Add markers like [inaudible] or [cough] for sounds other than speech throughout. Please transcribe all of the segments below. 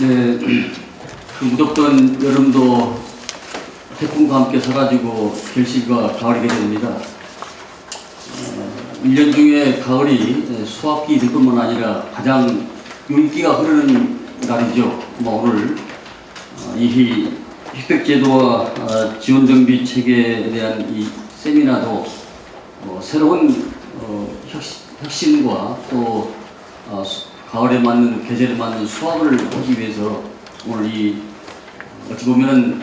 네, 그 무덥던 여름도 태풍과 함께 사라지고 결실과 가을이 되됩니다. 어, 1년 중에 가을이 수확기 될 뿐만 아니라 가장 윤기가 흐르는 날이죠. 뭐 오늘 어, 이 혜택제도와 어, 지원정비 체계에 대한 이 세미나도 어, 새로운 어, 혁신, 혁신과 또 어, 수- 가을에 맞는 계절에 맞는 수확을 하기 위해서 오늘 이 어찌 보면은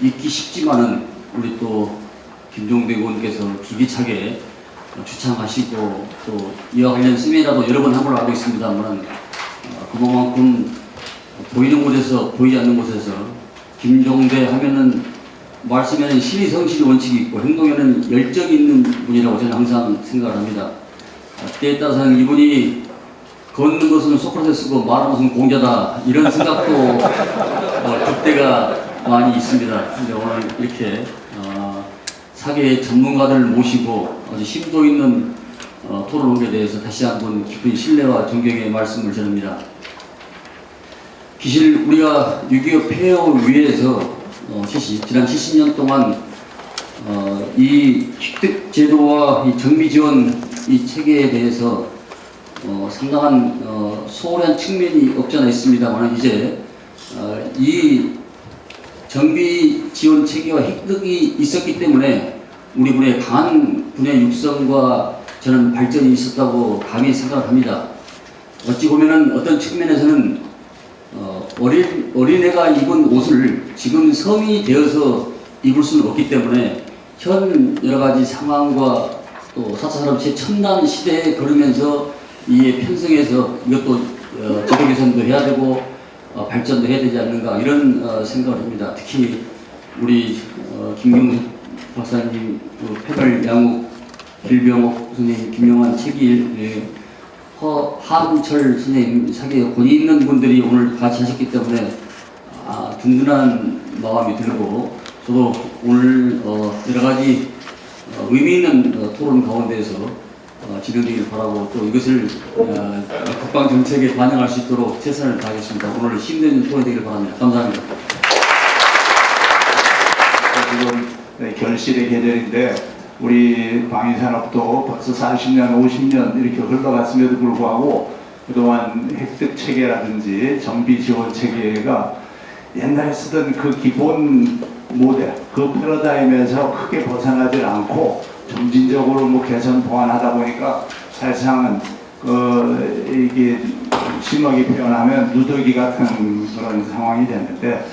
잊기 쉽지만은 우리 또 김종대 의원께서 기기차게 주창하시고 또 이와 관련 세미나도 여러 번 한 걸로 알고 있습니다만은 어, 그만큼 보이는 곳에서 보이지 않는 곳에서 김종대 하면은 말씀에는 신의 성실의 원칙이 있고 행동에는 열정이 있는 분이라고 저는 항상 생각을 합니다. 아, 때에 따라서는 이분이 걷는 것은 소크라테스고 말하는 것은 공자다 이런 생각도 [laughs] 어, 그때가 많이 있습니다. 근데 오늘 이렇게 어, 사계의 전문가들 모시고 아주 심도 있는 어, 토론에 대해서 다시 한번 깊은 신뢰와 존경의 말씀을 전합니다. 기실 우리가 6.25 폐허 위에서 어, 70, 지난 70년 동안 어, 이 취득 제도와 이 정비 지원 이 체계에 대해서 어, 상당한 어, 소홀한 측면이 없지 않아 있습니다만 이제 어, 이 정비 지원 체계와 획득이 있었기 때문에 우리 분의 강한 분야 육성과 저는 발전이 있었다고 감히 생각을 합니다. 어찌 보면은 어떤 측면에서는 어, 어린, 어린애가 입은 옷을 지금 성인이 되어서 입을 수는 없기 때문에 현 여러 가지 상황과 또 4차 산업체 첨단 시대에 걸으면서 이에 편성해서 이것도 어, 제도 개선도 해야 되고 어, 발전도 해야 되지 않는가 이런 어, 생각을 합니다. 특히 우리 어, 김경수 박사님, 그 패달 양욱, 길병옥 선생님, 책일, 예, 허, 한철 선생님 사기에 권위 있는 분들이 오늘 같이 하셨기 때문에 아, 든든한 마음이 들고 저도 오늘 어, 여러 가지 어, 의미 있는 어, 토론 가운데에서 어, 진행되길 바라고 또 이것을 어, 국방 정책에 반영할 수 있도록 최선을 다하겠습니다. 오늘 힘든 토론이 되길 바랍니다. 감사합니다. 지금 네, 결실의 계절인데 우리 방위산업도 벌써 40년, 50년 이렇게 흘러갔음에도 불구하고 그동안 획득 체계라든지 정비 지원 체계가 옛날에 쓰던 그 기본 모델, 그 패러다임에서 크게 벗어나질 않고 점진적으로 뭐 개선 보완하다 보니까 사실상은 그 이게 심하게 표현하면 누더기 같은 그런 상황이 됐는데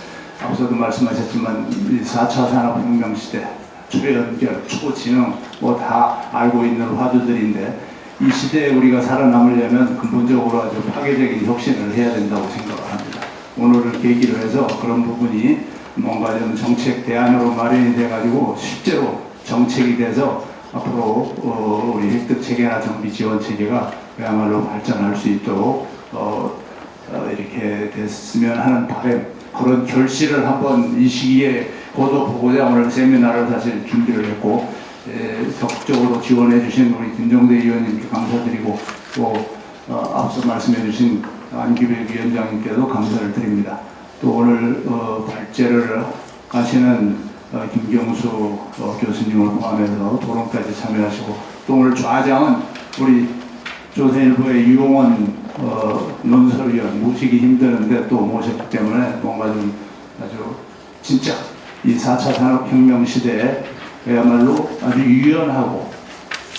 앞서도 말씀하셨지만 이 4차 산업혁명 시대 초연결, 초지능 뭐 다 알고 있는 화두들인데 이 시대에 우리가 살아남으려면 근본적으로 아주 파괴적인 혁신을 해야 된다고 생각을 합니다. 오늘을 계기로 해서 그런 부분이 뭔가 좀 정책 대안으로 마련이 돼가지고 실제로 정책이 돼서 앞으로 어, 우리 획득 체계나 정비 지원 체계가 그야말로 발전할 수 있도록 어, 어, 이렇게 됐으면 하는 바람 그런 결실을 한번 이 시기에 거둬보고자 오늘 세미나를 사실 준비를 했고 에, 적극적으로 지원해 주신 우리 김정대 의원님께 감사드리고 또 어, 앞서 말씀해 주신 안기백 위원장님께도 감사를 드립니다. 또 오늘 어, 발제를 하시는 어, 김경수 어, 교수님을 포함해서 토론까지 참여하시고 또 오늘 좌장은 우리 조선일보의 유용원 어, 논설위원 모시기 힘드는데 또 모셨기 때문에 뭔가 좀 아주 진짜 이 4차 산업혁명 시대에 그야말로 아주 유연하고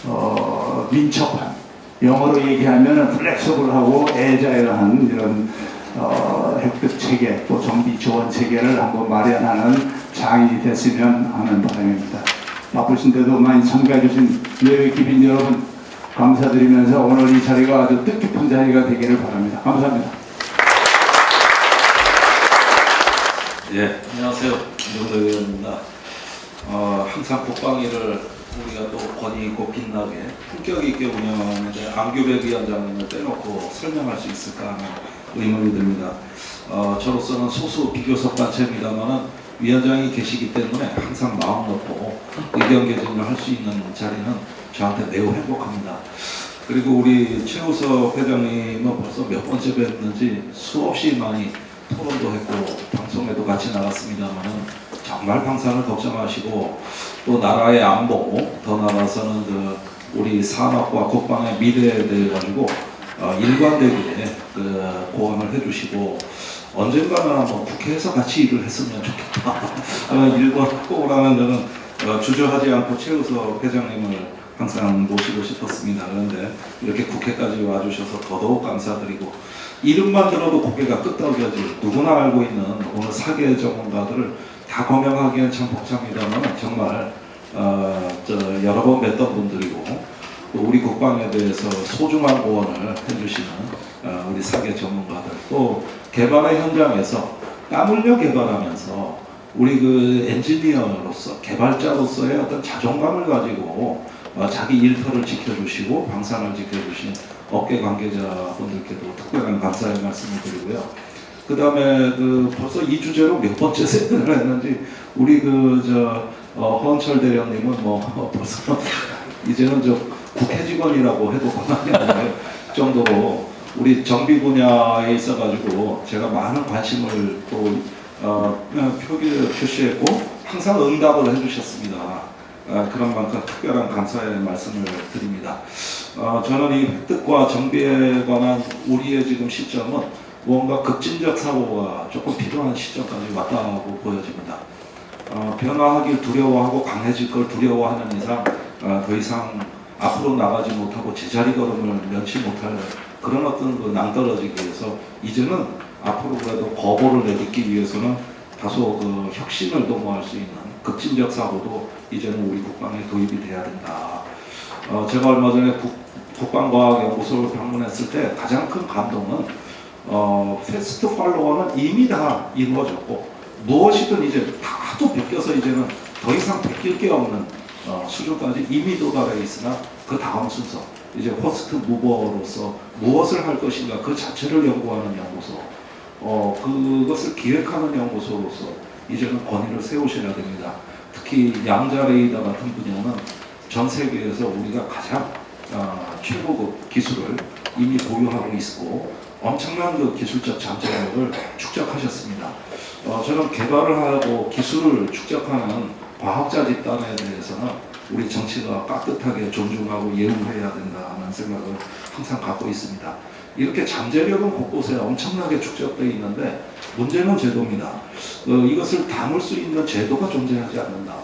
어, 민첩한 영어로 얘기하면 플렉서블하고 애자일한 이런 어, 획득 체계 또 정비 지원 체계를 한번 마련하는 장이 됐으면 하는 바람입니다. 바쁘신데도 많이 참가해 주신 내외 기빈 여러분 감사드리면서 오늘 이 자리가 아주 뜻깊은 자리가 되기를 바랍니다. 감사합니다. 예, 안녕하세요. 김정도 의원입니다. 어, 항상 국방위를 우리가 또 권위 있고 빛나게 품격 있게 운영하는데 안규백 위원장님을 빼놓고 설명할 수 있을까 하는 의문이 듭니다. 어, 저로서는 소수 비교섭 단체입니다만은 위원장이 계시기 때문에 항상 마음 놓고 의견 개진을 할 수 있는 자리는 저한테 매우 행복합니다. 그리고 우리 최우석 회장님은 벌써 몇 번째 뵀는지 수없이 많이 토론도 했고 방송에도 같이 나갔습니다만은 정말 방산을 걱정하시고 또 나라의 안보 더 나아가서는 그 우리 산업과 국방의 미래에 대해 가지고 어, 일관되게 그 고언을 해주시고 언젠가는 한번 국회에서 같이 일을 했으면 좋겠다. 어, 일본 꼭라면 저는 어, 주저하지 않고 최우석 회장님을 항상 모시고 싶었습니다. 그런데 이렇게 국회까지 와주셔서 더더욱 감사드리고 이름만 들어도 고개가 끄덕여질 누구나 알고 있는 오늘 사계 전문가들을 다 검명하기엔 참 복잡합니다만 정말 어, 저 여러 번 뵀던 분들이고 또 우리 국방에 대해서 소중한 고언을 해주시는 어, 우리 사계 전문가들 또 개발의 현장에서 땀 흘려 개발하면서 우리 그 엔지니어로서 개발자로서의 어떤 자존감을 가지고 어, 자기 일터를 지켜주시고 방산을 지켜주신 업계 관계자분들께도 특별한 감사의 말씀을 드리고요. 그 다음에 그 벌써 이 주제로 몇 번째 세미나를 했는지 우리 그저 어, 허은철 대령님은 뭐 [laughs] 벌써 이제는 저 국회 직원이라고 해도 과언이 아닐 정도로 우리 정비 분야에 있어가지고 제가 많은 관심을 또 어, 표기, 표시했고 항상 응답을 해주셨습니다. 아, 그런 만큼 특별한 감사의 말씀을 드립니다. 어, 저는 이 획득과 정비에 관한 우리의 지금 시점은 무언가 급진적 사고가 조금 필요한 시점까지 왔다고 보여집니다. 어, 변화하길 두려워하고 강해질 걸 두려워하는 이상 어, 더 이상 앞으로 나가지 못하고 제자리 걸음을 면치 못할 그런 어떤 그 낭떠러지기에서 이제는 앞으로 그래도 거부를 내딛기 위해서는 다소 그 혁신을 도모할 수 있는 급진적 사고도 이제는 우리 국방에 도입이 돼야 된다. 어, 제가 얼마 전에 국, 국방과학연구소를 방문했을 때 가장 큰 감동은 어, 패스트 팔로워는 이미 다 이루어졌고 무엇이든 이제 다도 베껴서 이제는 더 이상 베낄 게 없는 어, 수준까지 이미 도달해 있으나 그 다음 순서 이제 호스트 무버로서 무엇을 할 것인가 그 자체를 연구하는 연구소 어, 그것을 기획하는 연구소로서 이제는 권위를 세우셔야 됩니다. 특히 양자 레이더 같은 분야는 전 세계에서 우리가 가장 어, 최고급 기술을 이미 보유하고 있고 엄청난 그 기술적 잠재력을 축적하셨습니다. 어, 저는 개발을 하고 기술을 축적하는 과학자 집단에 대해서는 우리 정치가 깍듯하게 존중하고 예우해야 된다는 생각을 항상 갖고 있습니다. 이렇게 잠재력은 곳곳에 엄청나게 축적되어 있는데 문제는 제도입니다. 어, 이것을 담을 수 있는 제도가 존재하지 않는다.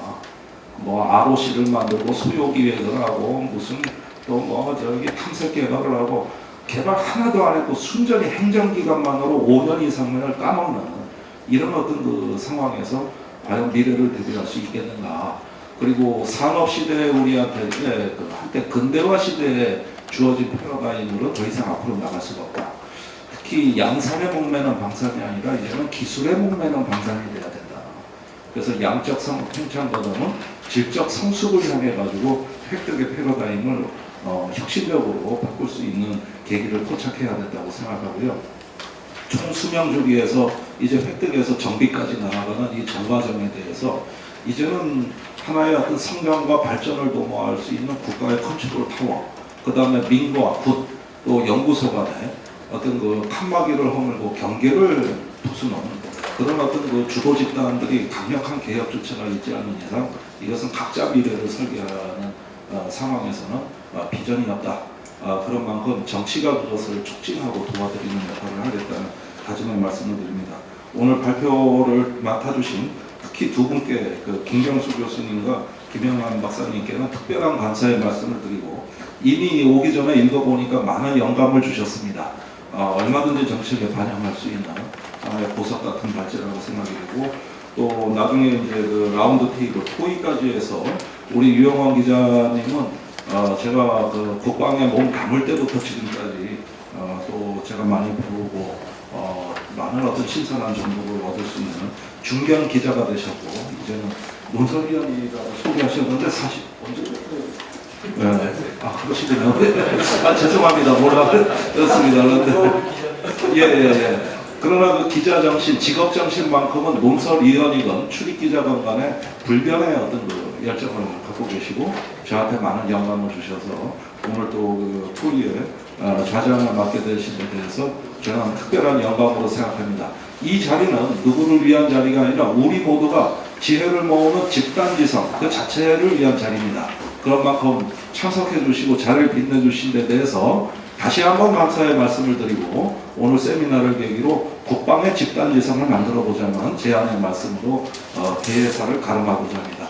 뭐 ROC를 만들고 소요 기획을 하고 무슨 또 뭐 저기 탐색 개발을 하고 개발 하나도 안 했고 순전히 행정기관만으로 5년 이상을 까먹는 이런 어떤 그 상황에서 과연 미래를 대비할 수 있겠는가. 그리고 산업 시대에 우리한테 이제 그 한때 근대화 시대에 주어진 패러다임으로 더 이상 앞으로 나갈 수가 없다. 특히 양산의 목매는 방산이 아니라 이제는 기술의 목매는 방산이 돼야 된다. 그래서 양적 성, 통창보다는 질적 성숙을 향해 가지고 획득의 패러다임을 어, 혁신적으로 바꿀 수 있는 계기를 포착해야 된다고 생각하고요. 총 수명 주기에서 이제 획득에서 정비까지 나아가는 이 전과정에 대해서 이제는 하나의 어떤 성장과 발전을 도모할 수 있는 국가의 컨트롤 타워, 그 다음에 민과 군, 또 연구소 간에 어떤 그 칸막이를 허물고 경계를 부수는 그런 어떤 그 주도 집단들이 강력한 개혁 조치가 있지 않는 이상 이것은 각자 미래를 설계하는 어, 상황에서는 어, 비전이 없다. 어, 그런 만큼 정치가 그것을 촉진하고 도와드리는 역할을 하겠다는 다짐의 말씀을 드립니다. 오늘 발표를 맡아주신 특히 두 분께 그 김경수 교수님과 김영환 박사님께는 특별한 감사의 말씀을 드리고 이미 오기 전에 읽어보니까 많은 영감을 주셨습니다. 어, 얼마든지 정책에 반영할 수 있는 하나의 보석 같은 발제라고 생각이 되고 또 나중에 이제 그 라운드 테이블 토의까지 해서 우리 유영원 기자님은 어, 제가 그 국방에 몸 담을 때부터 지금까지 어, 또 제가 많이 배우고 어, 많은 어떤 신선한 정보를 얻을 수 있는 중견 기자가 되셨고 이제는 논설위원이라고 소개하셨는데 사실 언제부터 네. 아 그러시군요. 아 죄송합니다. 몰라였습니다. 그런데 예예 예. 그러나 그 기자 정신, 직업 정신만큼은 논설위원이건 출입 기자건 간에 불변의 어떤 그 열정을 갖고 계시고 저한테 많은 영감을 주셔서 오늘 또그 토의에 어, 좌장을 맡게 되신 데 대해서 저는 특별한 영광으로 생각합니다. 이 자리는 누구를 위한 자리가 아니라 우리 모두가 지혜를 모으는 집단지성 그 자체를 위한 자리입니다. 그런 만큼 참석해 주시고 자리를 빛내 주신 데 대해서 다시 한번 감사의 말씀을 드리고 오늘 세미나를 계기로 국방의 집단지성을 만들어 보자는 제안의 말씀으로 어, 대회사를 가름하고자 합니다.